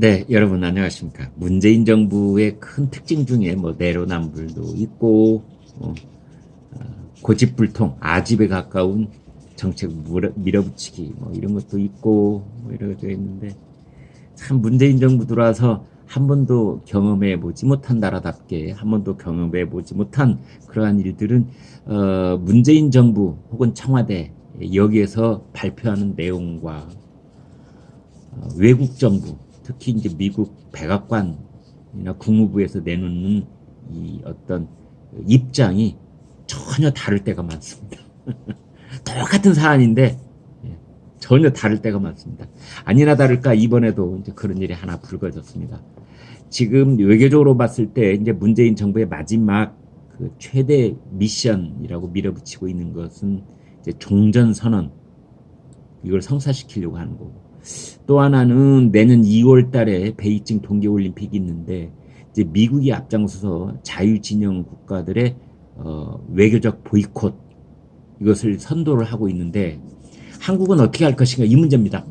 네, 여러분 안녕하십니까. 문재인 정부의 큰 특징 중에 뭐 내로남불도 있고, 어, 어, 고집불통, 아집에 가까운 정책 밀어붙이기 뭐 이런 것도 있고, 뭐 이러져 있는데, 참 문재인 정부 들어와서 한 번도 경험해 보지 못한 나라답게 한 번도 경험해 보지 못한 그러한 일들은 어, 문재인 정부 혹은 청와대 여기에서 발표하는 내용과 어, 외국 정부, 특히 이제 미국 백악관이나 국무부에서 내놓는 이 어떤 입장이 전혀 다를 때가 많습니다. 똑같은 사안인데 예, 전혀 다를 때가 많습니다. 아니나 다를까 이번에도 이제 그런 일이 하나 불거졌습니다. 지금 외교적으로 봤을 때 이제 문재인 정부의 마지막 그 최대 미션이라고 밀어붙이고 있는 것은 이제 종전 선언 이걸 성사시키려고 하는 거고 또 하나는 내년 2월 달에 베이징 동계올림픽이 있는데 이제 미국이 앞장서서 자유진영 국가들의 어, 외교적 보이콧 이것을 선도를 하고 있는데 한국은 어떻게 할 것인가 이 문제입니다.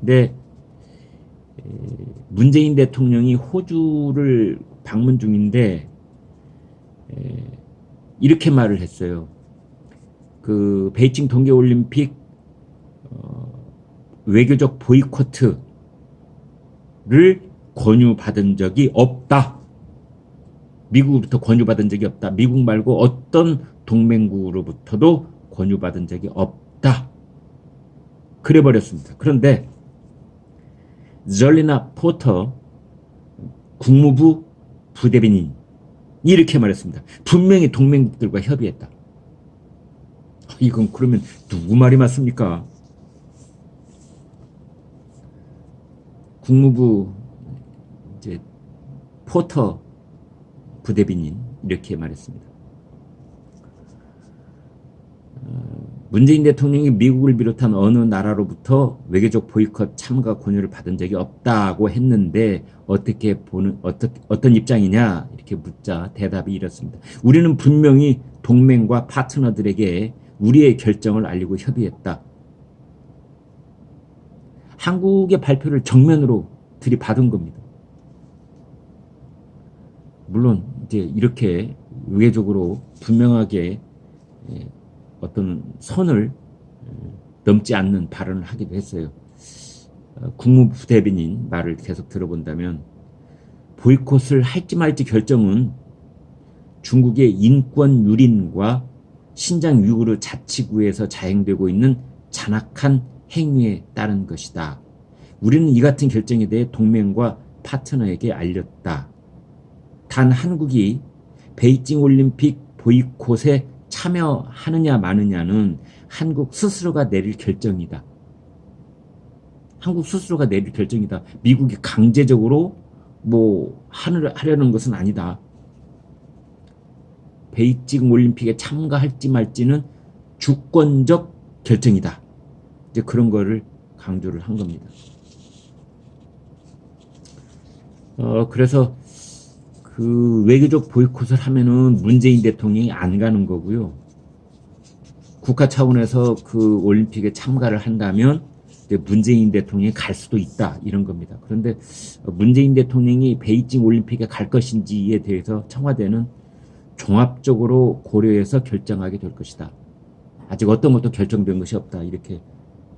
근데 에, 문재인 대통령이 호주를 방문 중인데 에, 이렇게 말을 했어요. 그 베이징 동계올림픽 어, 외교적 보이콧을 권유받은 적이 없다. 미국으로부터 권유받은 적이 없다. 미국 말고 어떤 동맹국으로부터도 권유받은 적이 없다. 그래 버렸습니다. 그런데 절리나 포터 국무부 부대변인 이렇게 말했습니다. 분명히 동맹국들과 협의했다. 이건 그러면 누구 말이 맞습니까? 국무부 이제 포터 부대변인 이렇게 말했습니다. 어, 문재인 대통령이 미국을 비롯한 어느 나라로부터 외교적 보이콧 참가 권유를 받은 적이 없다고 했는데 어떻게 보는 어떻, 어떤 입장이냐 이렇게 묻자 대답이 이렇습니다. 우리는 분명히 동맹과 파트너들에게 우리의 결정을 알리고 협의했다. 한국의 발표를 정면으로 들이받은 겁니다. 물론 이제 이렇게 외교적으로 분명하게 예, 어떤 선을 예, 넘지 않는 발언을 하기도 했어요. 어, 국무부 대변인 말을 계속 들어본다면 보이콧을 할지 말지 결정은 중국의 인권 유린과 신장 위구르 자치구에서 자행되고 있는 잔악한 행위에 따른 것이다. 우리는 이 같은 결정에 대해 동맹과 파트너에게 알렸다. 단 한국이 베이징 올림픽 보이콧에 참여하느냐 마느냐는 한국 스스로가 내릴 결정이다. 한국 스스로가 내릴 결정이다. 미국이 강제적으로 뭐 하려는 것은 아니다. 베이징 올림픽에 참가할지 말지는 주권적 결정이다. 이제 그런 거를 강조를 한 겁니다. 어, 그래서 그 외교적 보이콧을 하면은 문재인 대통령이 안 가는 거고요. 국가 차원에서 그 올림픽에 참가를 한다면 문재인 대통령이 갈 수도 있다 이런 겁니다. 그런데 문재인 대통령이 베이징 올림픽에 갈 것인지에 대해서 청와대는 종합적으로 고려해서 결정하게 될 것이다. 아직 어떤 것도 결정된 것이 없다 이렇게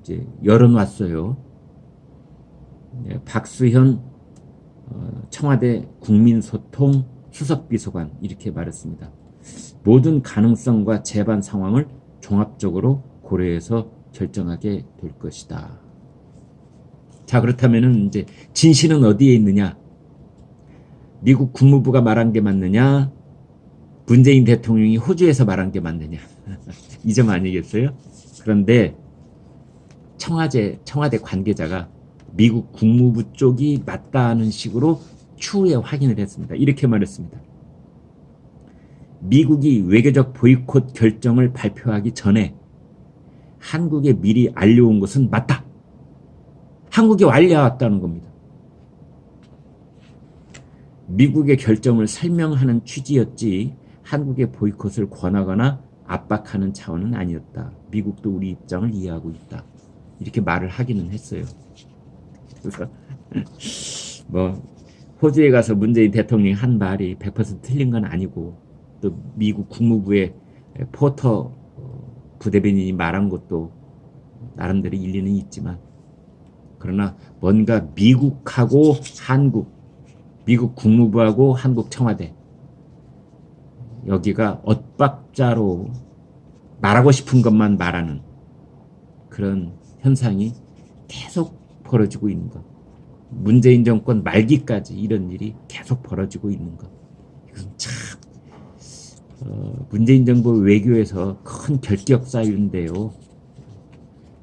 이제 열어놨어요. 네, 박수현 어, 청와대 국민소통 수석비서관 이렇게 말했습니다. 모든 가능성과 재반 상황을 종합적으로 고려해서 결정하게 될 것이다. 자 그렇다면은 이제 진실은 어디에 있느냐? 미국 국무부가 말한 게 맞느냐? 문재인 대통령이 호주에서 말한 게 맞느냐? 이 점 아니겠어요? 그런데 청와대 청와대 관계자가 미국 국무부 쪽이 맞다는 식으로 추후에 확인을 했습니다. 이렇게 말했습니다. 미국이 외교적 보이콧 결정을 발표하기 전에 한국에 미리 알려온 것은 맞다. 한국에 알려왔다는 겁니다. 미국의 결정을 설명하는 취지였지 한국의 보이콧을 권하거나 압박하는 차원은 아니었다. 미국도 우리 입장을 이해하고 있다. 이렇게 말을 하기는 했어요. 그래서 뭐 호주에 가서 문재인 대통령이 한 말이 100% 틀린 건 아니고 또 미국 국무부의 포터 어, 부대변인이 말한 것도 나름대로 일리는 있지만 그러나 뭔가 미국하고 한국, 미국 국무부하고 한국 청와대 여기가 엇박자로 말하고 싶은 것만 말하는 그런 현상이 계속 벌어지고 있는 것. 문재인 정권 말기까지 이런 일이 계속 벌어지고 있는 것. 이것은 참 어, 문재인 정부 외교에서 큰 결격 사유인데요.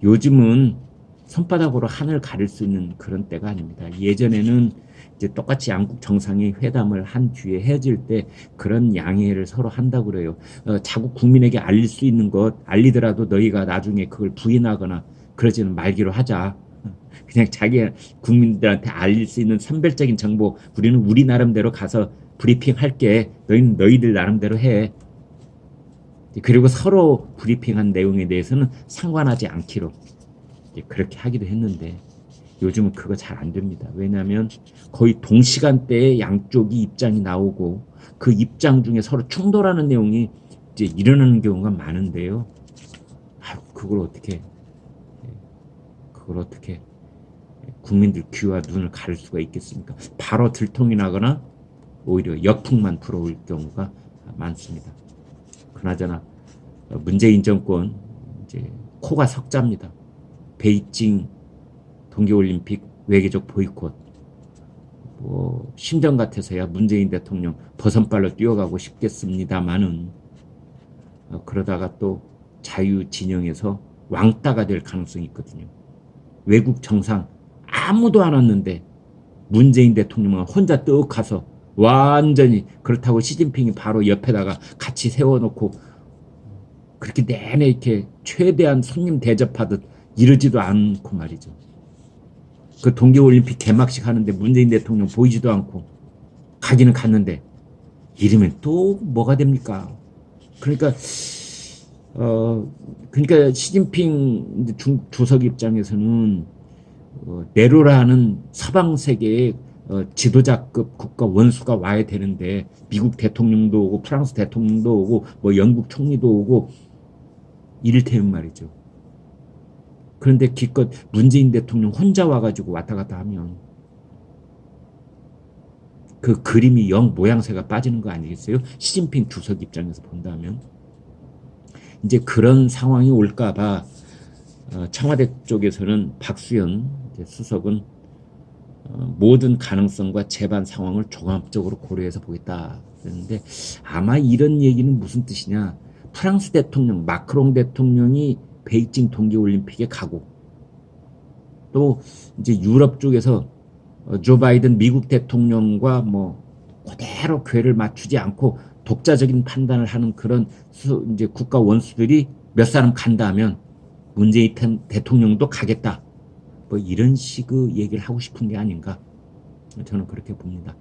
요즘은 손바닥으로 하늘 가릴 수 있는 그런 때가 아닙니다. 예전에는 이제 똑같이 양국 정상이 회담을 한 뒤에 헤어질 때 그런 양해를 서로 한다고 그래요. 어, 자국 국민에게 알릴 수 있는 것 알리더라도 너희가 나중에 그걸 부인하거나 그러지는 말기로 하자. 그냥 자기 국민들한테 알릴 수 있는 선별적인 정보 우리는 우리 나름대로 가서 브리핑 할게. 너희는 너희들 나름대로 해. 그리고 서로 브리핑한 내용에 대해서는 상관하지 않기로 그렇게 하기도 했는데 요즘은 그거 잘 안 됩니다. 왜냐하면 거의 동시간대에 양쪽이 입장이 나오고 그 입장 중에 서로 충돌하는 내용이 이제 일어나는 경우가 많은데요. 아, 그걸 어떻게 그걸 어떻게 국민들 귀와 눈을 가릴 수가 있겠습니까? 바로 들통이 나거나 오히려 역풍만 불어올 경우가 많습니다. 그나저나 어, 문재인 정권 이제 코가 석자입니다. 베이징 동계올림픽 외교적 보이콧 뭐 심정 같아서야 문재인 대통령 버선발로 뛰어가고 싶겠습니다만은 어, 그러다가 또 자유 진영에서 왕따가 될 가능성이 있거든요. 외국 정상 아무도 안 왔는데 문재인 대통령은 혼자 떡 가서 완전히 그렇다고 시진핑이 바로 옆에다가 같이 세워놓고 그렇게 내내 이렇게 최대한 손님 대접하듯 이러지도 않고 말이죠. 그 동계올림픽 개막식 하는데 문재인 대통령 보이지도 않고 가기는 갔는데 이러면 또 뭐가 됩니까? 그러니까 어 그러니까 시진핑 중, 주석 입장에서는 어, 네로라는 서방 세계의 어, 지도자급 국가 원수가 와야 되는데 미국 대통령도 오고 프랑스 대통령도 오고 뭐 영국 총리도 오고 이를테면 말이죠. 그런데 기껏 문재인 대통령 혼자 와가지고 왔다 갔다 하면 그 그림이 영 모양새가 빠지는 거 아니겠어요? 시진핑 주석 입장에서 본다면 이제 그런 상황이 올까봐 어, 청와대 쪽에서는 박수현 수석은 어, 모든 가능성과 재반 상황을 종합적으로 고려해서 보겠다 그랬는데 아마 이런 얘기는 무슨 뜻이냐. 프랑스 대통령 마크롱 대통령이 베이징 동계올림픽에 가고 또 이제 유럽 쪽에서 어, 조 바이든 미국 대통령과 뭐 그대로 궤를 맞추지 않고 독자적인 판단을 하는 그런 수, 이제 국가 원수들이 몇 사람 간다면 문재인 대통령도 가겠다. 뭐 이런 식의 얘기를 하고 싶은 게 아닌가. 저는 그렇게 봅니다.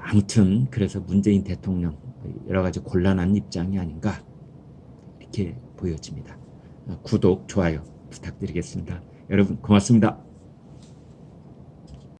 아무튼 그래서 문재인 대통령 여러 가지 곤란한 입장이 아닌가 이렇게 보여집니다. 구독, 좋아요 부탁드리겠습니다. 여러분 고맙습니다.